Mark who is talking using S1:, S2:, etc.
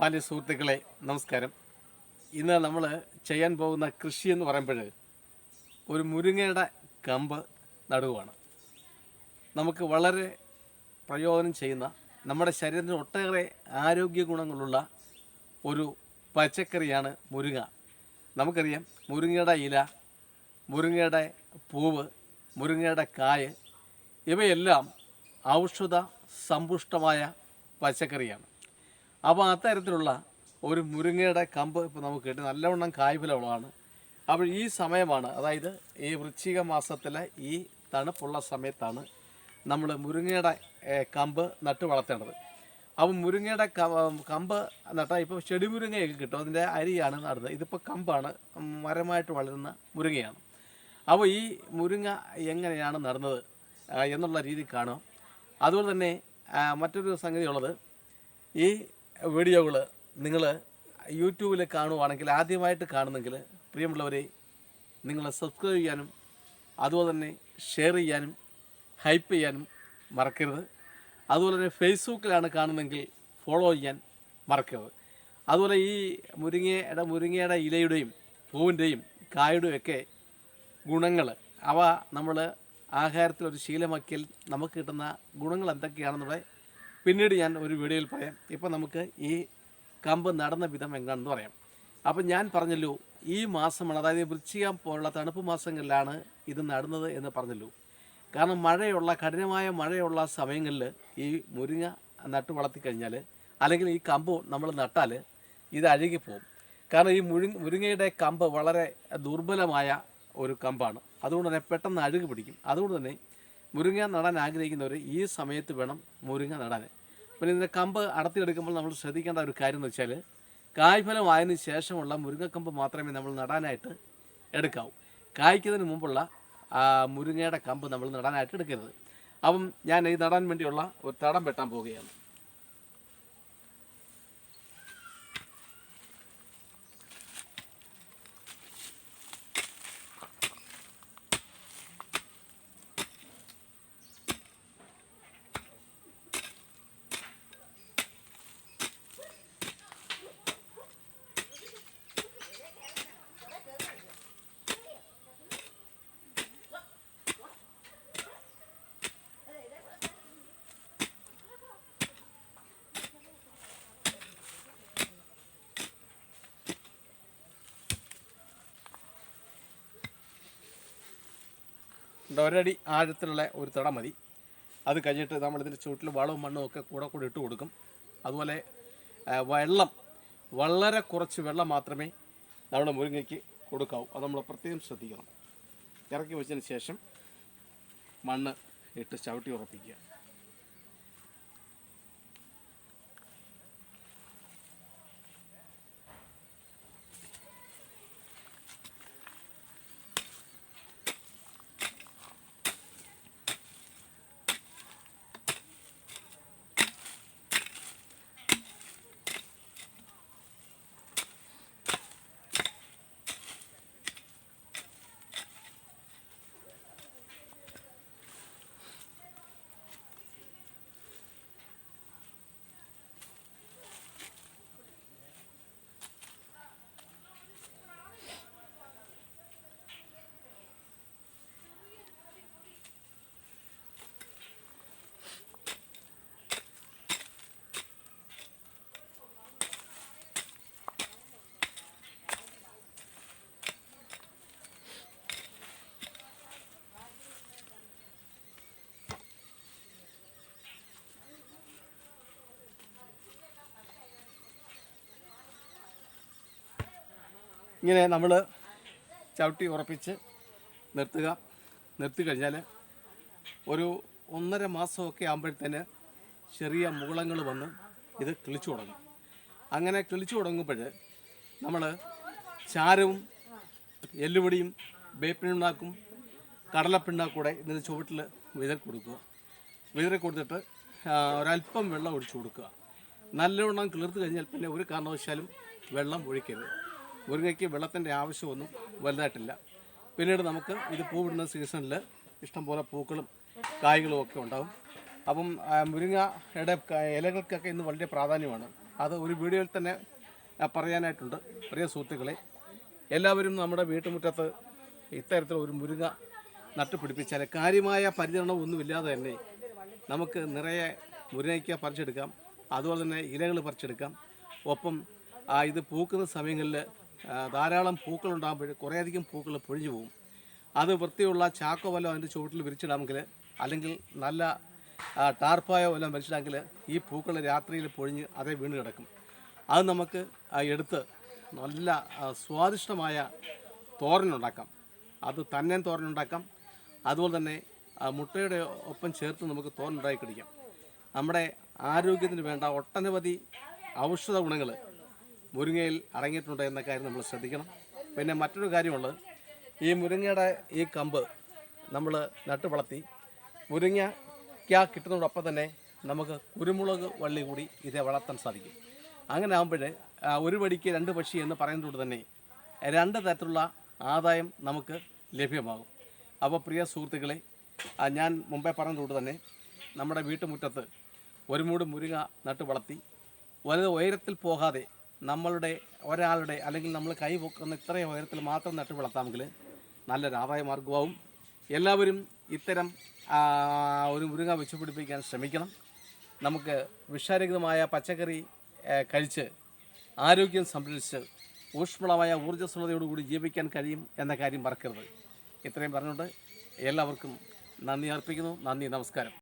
S1: മാന്യ സുഹൃത്തുക്കളെ നമസ്കാരം. ഇന്ന് നമ്മൾ ചെയ്യാൻ പോകുന്ന കൃഷി എന്ന് പറയുമ്പോൾ ഒരു മുരിങ്ങയുടെ കമ്പ് നടുവാണ്. നമുക്ക് വളരെ പ്രയോജനം ചെയ്യുന്ന നമ്മുടെ ശരീരത്തിന് ഒട്ടേറെ ആരോഗ്യ ഗുണങ്ങളുള്ള ഒരു പച്ചക്കറിയാണ് മുരിങ്ങ. നമുക്കറിയാം മുരിങ്ങയുടെ ഇല മുരിങ്ങയുടെ പൂവ് മുരിങ്ങയുടെ കായ് ഇവയെല്ലാം ഔഷധ സമ്പുഷ്ടമായ പച്ചക്കറിയാണ്. അപ്പോൾ അത്തരത്തിലുള്ള ഒരു മുരിങ്ങയുടെ കമ്പ് ഇപ്പോൾ നമുക്ക് കിട്ടി. നല്ലവണ്ണം കായ്ഫലമുള്ളതാണ് അപ്പോൾ ഈ സമയമാണ് അതായത് ഈ വൃശ്ചിക മാസത്തിലെ ഈ തണുപ്പുള്ള സമയത്താണ് നമ്മൾ മുരിങ്ങയുടെ കമ്പ് നട്ട് വളർത്തേണ്ടത്. അപ്പം മുരിങ്ങയുടെ കമ്പ് നട്ടാൽ ഇപ്പോൾ ചെടിമുരിങ്ങയൊക്കെ കിട്ടും. അതിന്റെ അരിയാണ് നടുന്നത്. ഇതിപ്പോൾ കമ്പാണ് മരമായിട്ട് വളരുന്ന മുരിങ്ങയാണ്. അപ്പോൾ ഈ മുരിങ്ങ എങ്ങനെയാണ് നടന്നത് എന്നുള്ള രീതി കാണും അതുപോലെ തന്നെ മറ്റൊരു സംഗതി ഉള്ളത് ഈ വീഡിയോകൾ നിങ്ങൾ യൂട്യൂബിൽ കാണുവാണെങ്കിൽ ആദ്യമായിട്ട് കാണുന്നെങ്കിൽ പ്രിയമുള്ളവരെ നിങ്ങൾ സബ്സ്ക്രൈബ് ചെയ്യാനും അതുപോലെ തന്നെ ഷെയർ ചെയ്യാനും ഹൈപ്പ് ചെയ്യാനും മറക്കരുത്. അതുപോലെ തന്നെ ഫേസ്ബുക്കിലാണ് കാണുന്നതെങ്കിൽ ഫോളോ ചെയ്യാൻ മറക്കരുത്. അതുപോലെ ഈ മുരിങ്ങയുടെ മുരിങ്ങയുടെ ഇലയുടെയും പൂവിന്റെയും കായുടെയും ഒക്കെ ഗുണങ്ങൾ അവ നമ്മൾ ആഹാരത്തിൽ ഒരു ശീലമാക്കിയാൽ നമുക്ക് കിട്ടുന്ന ഗുണങ്ങൾ എന്തൊക്കെയാണെന്നുള്ള പിന്നീട് ഞാൻ ഒരു വീഡിയോയിൽ പറയാം. ഇപ്പം നമുക്ക് ഈ കമ്പ് നടന്ന വിധം എങ്ങാണെന്ന് പറയാം. അപ്പം ഞാൻ പറഞ്ഞല്ലോ ഈ മാസമാണ് അതായത് വൃശ്ചികം പോലുള്ള തണുപ്പ് മാസങ്ങളിലാണ് ഇത് നടുന്നത് എന്ന് പറഞ്ഞല്ലോ. കാരണം മഴയുള്ള കഠിനമായ മഴയുള്ള സമയങ്ങളിൽ ഈ മുരിങ്ങ നട്ട് വളർത്തി കഴിഞ്ഞാൽ അല്ലെങ്കിൽ ഈ കമ്പ് നമ്മൾ നട്ടാൽ ഇത് അഴുകിപ്പോവും കാരണം ഈ മുരി മുരിങ്ങയുടെ കമ്പ് വളരെ ദുർബലമായ ഒരു കമ്പാണ്. അതുകൊണ്ട് തന്നെ പെട്ടെന്ന് അഴുകി പിടിക്കും. അതുകൊണ്ട് തന്നെ മുരിങ്ങ നടാൻ ആഗ്രഹിക്കുന്നവർ ഈ സമയത്ത് വേണം മുരിങ്ങ നടാൻ പിന്നെ ഇതിന്റെ കമ്പ് അടത്തിയെടുക്കുമ്പോൾ നമ്മൾ ശ്രദ്ധിക്കേണ്ട ഒരു കാര്യം എന്ന് വെച്ചാൽ കായ്ഫലം ആയതിന് ശേഷമുള്ള മുരിങ്ങക്കമ്പ് മാത്രമേ നമ്മൾ നടാനായിട്ട് എടുക്കാവൂ. കായ്ക്കുന്നതിന് മുമ്പുള്ള മുരിങ്ങയുടെ കമ്പ് നമ്മൾ നടാനായിട്ട് എടുക്കരുത്. അപ്പം ഞാൻ ഈ നടാൻ വേണ്ടിയുള്ള ഒരു തടം വെട്ടാൻ പോവുകയാണ്. ഒരടി ആഴത്തിലുള്ള ഒരു തട മതി. അത് കഴിഞ്ഞിട്ട് നമ്മളിതിന്റെ ചുവട്ടിൽ വളവും മണ്ണും ഒക്കെ കൂടെ കൂടെ ഇട്ട് കൊടുക്കും. അതുപോലെ വെള്ളം വളരെ കുറച്ച് വെള്ളം മാത്രമേ നമ്മുടെ മുരിങ്ങയ്ക്ക് കൊടുക്കാവൂ. അത് നമ്മൾ പ്രത്യേകം ശ്രദ്ധിക്കണം. ഇറക്കി വെച്ചതിന് ശേഷം മണ്ണ് ഇട്ട് ചവിട്ടി ഉറപ്പിക്കുക. ഇങ്ങനെ നമ്മൾ ചവിട്ടി ഉറപ്പിച്ച് നിർത്തുക. നിർത്തി കഴിഞ്ഞാൽ ഒരു ഒന്നര മാസമൊക്കെ ആകുമ്പോഴത്തേന് ചെറിയ മുകുളങ്ങൾ വന്ന് ഇത് കിളിച്ചു തുടങ്ങും. അങ്ങനെ കിളിച്ചു തുടങ്ങുമ്പോൾ നമ്മൾ ചാരവും എല്ലുപൊടിയും വേപ്പിനുണ്ടാക്കും കടലപ്പിണ്ണാക്കൂടെ കൂടെ ഇതിന് ചുവട്ടിൽ വിതറി കൊടുക്കുക. വിതറി കൊടുത്തിട്ട് ഒരല്പം വെള്ളം ഒഴിച്ചു കൊടുക്കുക. നല്ലവണ്ണം കിളിർത്ത് കഴിഞ്ഞാൽ പിന്നെ ഒരു കാരണവശാലും വെള്ളം ഒഴിക്കരുത്. മുരിങ്ങയ്ക്ക് വെള്ളത്തിന്റെ ആവശ്യമൊന്നും വലുതായിട്ടില്ല. പിന്നീട് നമുക്ക് ഇത് പൂവിടുന്ന സീസണിൽ ഇഷ്ടംപോലെ പൂക്കളും കായ്കളും ഒക്കെ ഉണ്ടാകും അപ്പം മുരിങ്ങയുടെ ഇലകൾക്കൊക്കെ ഇന്ന് വളരെ പ്രാധാന്യമാണ്. അത് ഒരു വീഡിയോയിൽ തന്നെ പറയാനായിട്ടുണ്ട്. പ്രിയ സുഹൃത്തുക്കളെ എല്ലാവരും നമ്മുടെ വീട്ടുമുറ്റത്ത് ഇത്തരത്തിൽ ഒരു മുരിങ്ങ നട്ടുപിടിപ്പിച്ചാൽ കാര്യമായ പരിചരണം ഒന്നുമില്ലാതെ തന്നെ നമുക്ക് നിറയെ മുരിങ്ങയ്ക്ക പറിച്ചെടുക്കാം. അതുപോലെ തന്നെ ഇലകൾ പറിച്ചെടുക്കാം. ഒപ്പം ഇത് പൂക്കുന്ന സമയങ്ങളിൽ ധാരാളം പൂക്കളുണ്ടാകുമ്പോൾ കുറേയധികം പൂക്കൾ പൊഴിഞ്ഞു പോകും. അത് വൃത്തിയുള്ള ചാക്കോ വല്ലതും അതിന്റെ ചുവട്ടിൽ വിരിച്ചിടാമെങ്കിൽ അല്ലെങ്കിൽ നല്ല ടാർപ്പായോ വല്ലതും വലിച്ചിടാമെങ്കിൽ ഈ പൂക്കൾ രാത്രിയിൽ പൊഴിഞ്ഞ് അതേ വീണ് കിടക്കും. അത് നമുക്ക് എടുത്ത് നല്ല സ്വാദിഷ്ടമായ തോരനുണ്ടാക്കാം. അത് തന്നെ തോരനുണ്ടാക്കാം. അതുപോലെ തന്നെ മുട്ടയുടെ ഒപ്പം ചേർത്ത് നമുക്ക് തോരനുണ്ടാക്കി കുടിക്കാം. നമ്മുടെ ആരോഗ്യത്തിന് വേണ്ട ഒട്ടനവധി ഔഷധ ഗുണങ്ങൾ മുരിങ്ങയിൽ അടങ്ങിയിട്ടുണ്ട് എന്ന കാര്യം നമ്മൾ ശ്രദ്ധിക്കണം. പിന്നെ മറ്റൊരു കാര്യമുള്ളത് ഈ മുരിങ്ങയുടെ ഈ കമ്പ് നമ്മൾ നട്ട് വളർത്തി മുരിങ്ങയ്ക്ക കിട്ടുന്നതോടൊപ്പം തന്നെ നമുക്ക് കുരുമുളക് വള്ളി കൂടി ഇതേ വളർത്താൻ സാധിക്കും. അങ്ങനെ ആകുമ്പോൾ ഒരു വടിക്ക് രണ്ട് പക്ഷി എന്ന് പറയുന്നതുകൊണ്ട് തന്നെ രണ്ട് തരത്തിലുള്ള ആദായം നമുക്ക് ലഭ്യമാകും. അപ്പോൾ പ്രിയ സുഹൃത്തുക്കളെ ഞാൻ മുമ്പേ പറഞ്ഞതുകൊണ്ട് തന്നെ നമ്മുടെ വീട്ടുമുറ്റത്ത് ഒരു മൂട് മുരിങ്ങ നട്ട് വളർത്തി വലുത് ഉയരത്തിൽ പോകാതെ നമ്മളുടെ ഒരാളുടെ അല്ലെങ്കിൽ നമ്മൾ കൈ പൊക്കുന്ന ഇത്രയും ഉയരത്തിൽ മാത്രം നട്ടു വളർത്താമെങ്കിൽ നല്ലൊരു ആദായ മാർഗമാവും എല്ലാവരും ഇത്തരം ഒരു മുരുങ്ങ വെച്ച് പിടിപ്പിക്കാൻ ശ്രമിക്കണം. നമുക്ക് വിഷാരഹിതമായ പച്ചക്കറി കഴിച്ച് ആരോഗ്യം സംരക്ഷിച്ച് ഊഷ്മളമായ ഊർജസ്വലതയോടുകൂടി ജീവിക്കാൻ കഴിയും എന്ന കാര്യം മറക്കരുത്. ഇത്രയും പറഞ്ഞുകൊണ്ട് എല്ലാവർക്കും നന്ദി അർപ്പിക്കുന്നു. നന്ദി നമസ്കാരം.